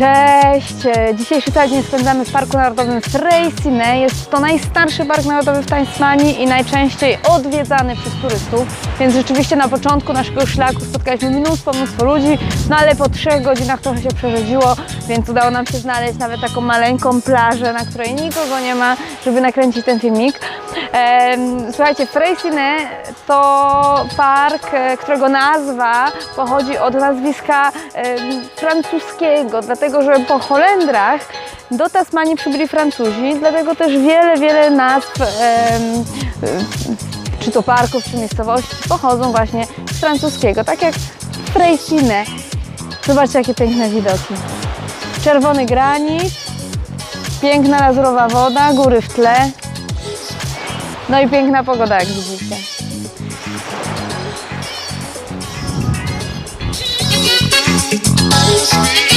Cześć! Dzisiejszy cały dzień spędzamy w Parku Narodowym Freycinet. Jest to najstarszy park narodowy w Tasmanii i najczęściej odwiedzany przez turystów. Więc rzeczywiście na początku naszego szlaku spotkaliśmy mnóstwo, mnóstwo ludzi, no ale po trzech godzinach trochę się przerzedziło, więc udało nam się znaleźć nawet taką maleńką plażę, na której nikogo nie ma, żeby nakręcić ten filmik. Słuchajcie, Freycinet to park, e, którego nazwa pochodzi od nazwiska francuskiego, dlatego że po Holendrach do Tasmanii przybyli Francuzi, dlatego też wiele, wiele nazw czy to parków, czy miejscowości pochodzą właśnie z francuskiego, tak jak Freycinet. Zobaczcie, jakie piękne widoki. Czerwony granit, piękna lazurowa woda, góry w tle, no i piękna pogoda, jak widzicie. Cześć,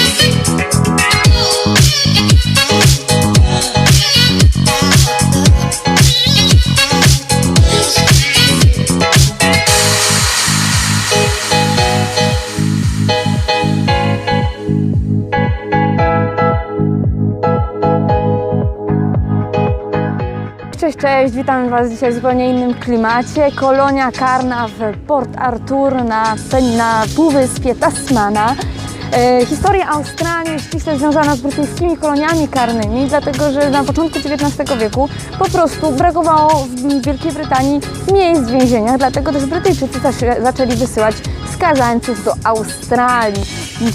cześć, witam Was dzisiaj w zupełnie innym klimacie. Kolonia karna w Port Arthur na, na półwyspie Tasmana. E, historia Australii ściśle związana z brytyjskimi koloniami karnymi, dlatego że na początku XIX wieku po prostu brakowało w Wielkiej Brytanii miejsc w więzieniach, dlatego też Brytyjczycy zaczęli wysyłać skazańców do Australii.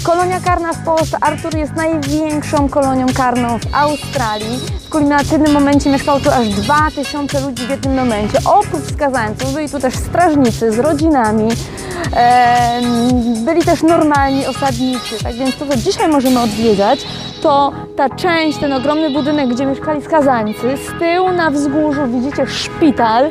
Kolonia karna w Port Arthur jest największą kolonią karną w Australii. W kulminatywnym momencie mieszkało tu aż 2000 ludzi w jednym momencie. Oprócz skazańców byli tu też strażnicy z rodzinami, byli też normalni osadnicy. Tak więc to, co dzisiaj możemy odwiedzać, to ta część, ten ogromny budynek, gdzie mieszkali skazańcy. Z tyłu na wzgórzu widzicie szpital.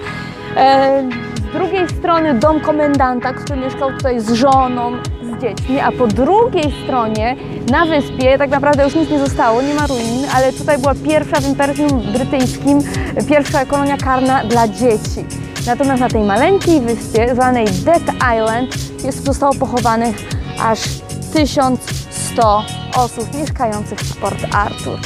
Z drugiej strony dom komendanta, który mieszkał tutaj z żoną, dziećmi, a po drugiej stronie na wyspie tak naprawdę już nic nie zostało, nie ma ruin, ale tutaj była pierwsza w Imperium Brytyjskim, pierwsza kolonia karna dla dzieci. Natomiast na tej maleńkiej wyspie, zwanej Death Island, jest, zostało pochowanych aż 1100 osób mieszkających w Port Arthur.